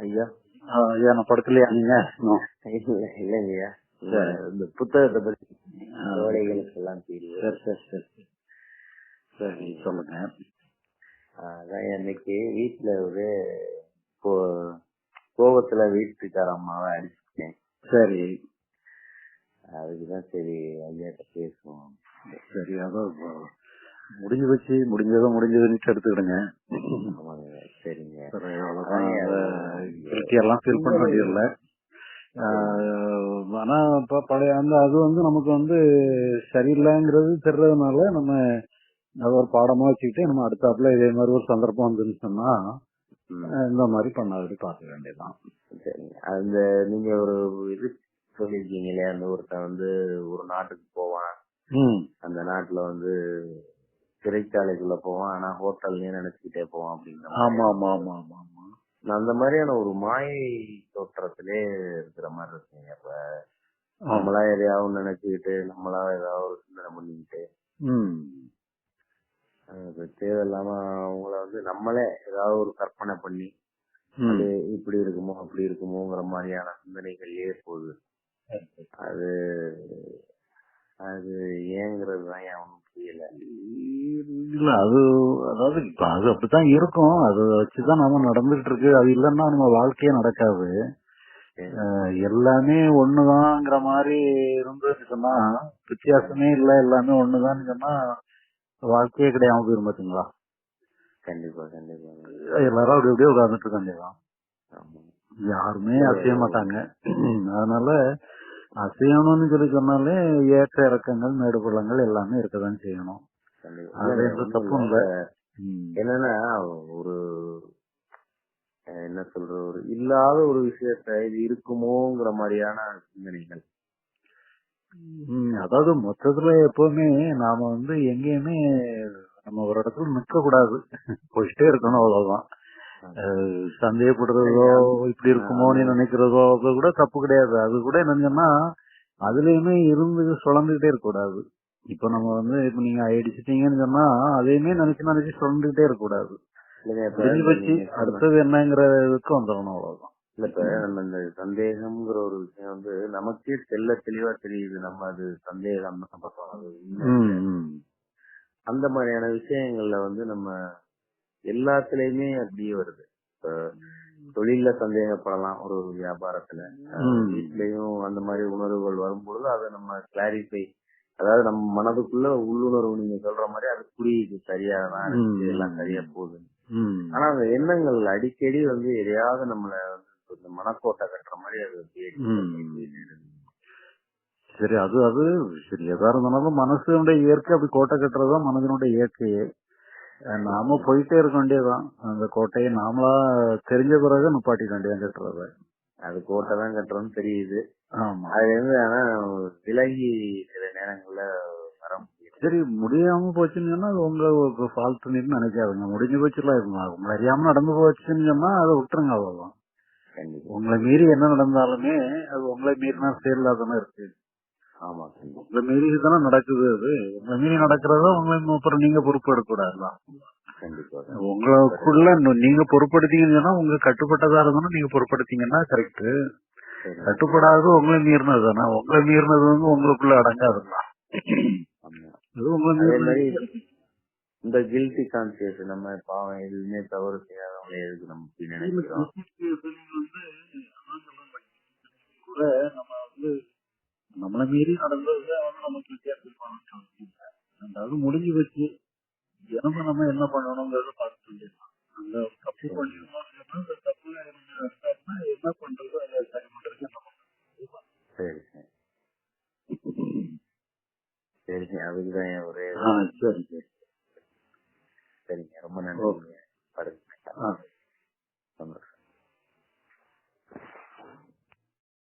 ஐயா? ஐயா நான் படத்துலயா நீங்க. இல்ல இல்லைங்கய்யா. இந்த புத்தகத்தை பத்தி. கோடைகளுக்கு எல்லாம் சரி சரி சரி. சரி. சொல்லுங்க. அதான் இன்னைக்கு வீட்டுல ஒரு கோ- கோவத்துல வீட்டுக்கார அம்மாவை அடிச்சுட்டேன் சரி. அதுக்குதான் சரி ஐயாட்ட பேசுவோம். சரி அதான் முடிஞ்சு வச்சு முடிஞ்சதோ முடிஞ்சதுன்னு எடுத்துக்கிடுங்க. ஆமாங்க. சரிங்க. சரி, அவ்வளவுதான். ஃபீல் பண்ண வேண்டியதில்லை ஆனா இப்ப பழைய அந்த அது வந்து நமக்கு வந்து சரியில்லைங்கிறது தெரியறதுனால நம்ம அதை ஒரு பாடமா வச்சுக்கிட்டு நம்ம அடுத்தாப்புல இதே மாதிரி ஒரு சந்தர்ப்பம் வந்துன்னு சொன்னா இந்த மாதிரி பண்ணாதபடி பார்க்க வேண்டியதுதான். சரிங்க. அந்த நீங்க ஒரு இது சொல்லிருக்கீங்க இல்லையா? அந்த ஒருத்தன் வந்து ஒரு நாட்டுக்கு போவான். ம். அந்த நாட்டுல வந்து சிறைச்சாலைக்குள்ள போவான். ஆனா ஹோட்டல்னே நினைச்சுக்கிட்டே போவான் அப்படிங்கிற ஆமா. ஆமா ஆமா ஆமா ஆமா. அந்த மாதிரியான ஒரு மாயை தோற்றத்திலே இருக்கிற மாதிரி இருக்குங்க இப்ப. நம்மளா எதையாவது நினைச்சுக்கிட்டு நம்மளா ஏதாவது ஒரு சிந்தனை பண்ணிக்கிட்டு. தேவையில்லாம அவங்கள வந்து நம்மளே ஏதாவது ஒரு கற்பனை பண்ணி. அது இப்படி இருக்குமோ அப்படி இருக்குமோங்கிற மாதிரியான சிந்தனைகள்லயே போகுது அது அது ஏங்கிறது தான் அவனுக்கு புரியல. இல்ல அது அதாவது இப்ப அது அப்படித்தான் இருக்கும். அதை வச்சுதான் நாம நடந்துட்டு இருக்கு அது இல்லைன்னா நம்ம வாழ்க்கையே நடக்காது. எல்லாமே ஒண்ணுதாங்கிற மாதிரி இருந்துன்னு சொன்னா வித்தியாசமே இல்ல. எல்லாமே ஒண்ணுதான்னு சொன்னா வாழ்க்கையே கிடையாம போயிரும் பாத்தீங்களா? கண்டிப்பா கண்டிப்பா எல்லாரும் அப்படி அப்படியே உட்கார்ந்துட்டு இருக்க வேண்டியதுதான். ஆமா. யாருமே அசைய மாட்டாங்க. அதனால அசையணும்னு சொல்லி சொன்னாலே ஏற்ற இறக்கங்கள் மேடு பள்ளங்கள் எல்லாமே இருக்கதான் செய்யணும். என்னன்னா ஒரு என்ன சொல்ற ஒரு இல்லாத ஒரு விஷயத்த இது இருக்குமோங்கிற மாதிரியான சிந்தனைகள். அதாவது மொத்தத்துல எப்பவுமே நாம வந்து எங்கேயுமே நம்ம ஒரு இடத்துல நிக்க கூடாது போயிட்டே இருக்கணும் அவ்வளவுதான். சந்தேகப்படுறதோ இப்படி இருக்குமோன்னு நினைக்கிறதோ அது கூட தப்பு கிடையாது. அது கூட என்னங்கன்னா அதுலயுமே இருந்து சுழந்துகிட்டே இருக்க கூடாது இப்ப நம்ம வந்து இப்ப நீங்க அடிச்சிட்டீங்கன்னு சொன்னா அதையுமே நினைச்சு நினைச்சு சுழந்துகிட்டே இருக்க கூடாது இல்லைங்க இப்ப முடிஞ்சு வச்சு நீங்க சொன்ன- அடுத்தது என்னங்கிற இதுக்கு வந்துடணும் அவ்வளவுதான். இல்ல இப்ப நம்ம இந்த சந்தேகம்ங்கிற ஒரு விஷயம் வந்து நமக்கே தெல்ல தெளிவா தெரியுது. நம்ம அது சந்தேகம் தான் பண்றோம் அது. அந்த மாதிரியான விஷயங்கள்ல வந்து நம்ம எல்லாத்துலயுமே அப்படியே வருது தொழில்ல சந்தேகப்படலாம் ஒரு வியாபாரத்துல அஹ் ம். வீட்லயும் அந்த மாதிரி உணர்வுகள் வரும்பொழுது அதை நம்ம கிளாரிஃபை அதாவது நம்ம மனதுக்குள்ள உள்ளுணர்வு நீங்க சொல்ற மாதிரி அது புரியுது சரியா தான். எல்லாம் சரியா போகுது. ஆனா அந்த எண்ணங்கள் அடிக்கடி வந்து எதையாவது நம்மள வந்து இந்த மனக்கோட்டை கட்டுற மாதிரி அது. சரி அது அது சரி எதா இருந்தாலும் மனசுடைய இயற்கை அப்படி கோட்டை கட்டுறதுதான் மனதினுடைய இயற்கையே நாம போயிட்டே இருக்க வேண்டியதுதான். அந்த கோட்டையை நாமளா தெரிஞ்ச பிறகு நிப்பாட்டிக்க வேண்டியதான் கட்டுறத. அது கோட்டை தான் கட்டுறோம்னு தெரியுது. ஆமா. அதுல இருந்து ஆனா விலகி சில நேரங்கள்ல வர முடியும் சரி முடியாம போச்சுன்னு சொன்னா அது உங்க ஃபால்ட் நினைக்காதுங்க. முடிஞ்சு போச்சுல உங்களை அறியாம நடந்து போச்சுன்னு சொன்னா அதை விட்டுருங்க அவ்வளவுதான். உங்களை மீறி என்ன நடந்தாலுமே அது உங்களை மீறினா செயல்லாதானே இருக்கு. ஆமா உங்களை மீறி தானே நடக்குது அது? உங்களை மீறி நடக்கிறதோ? உங்களை அப்புறம் நீங்க பொறுப்பு கண்டிப்பா உங்களுக்குள்ள நீங்க பொறுப்படுத்தீங்கன்னு சொன்னா உங்க கட்டுப்பட்டதா இருந்தாலும் நீங்க பொறுப்படுத்தீங்கன்னா கரெக்ட் சரி. கட்டுப்படாதது உங்களை மீறினது தானே. உங்களை மீறினது வந்து உங்களுக்குள்ள அடங்காதுல்ல ஆமா. அது உங்களை இந்த கில்ட்டி கான்சியஸ் நம்ம பாவம் எதுவுமே தவறு செய்யாதவங்க எதுக்கு நம்ம நினைக்கிறோம் கூட நம்ம வந்து நம்மளை மீறி நடந்தது வந்து நமக்கு வித்தியாசம் ரெண்டாவது முடிஞ்சு வச்சு தினமும் நம்ம என்ன பண்ணணுங்கிறத பார்த்து சொல்லிடலாம். அந்த தப்பு பண்ணிருந்தோம் அந்த தப்பு இருந்தாருன்னா என்ன பண்றது அதை சரி பண்றதுக்கு என்ன பண்றது சரி. சரி சரிங்க அதுக்குதான் ஒரே சரி சரி. சரிங்க. ரொம்ப ஆ. சந்தோஷம்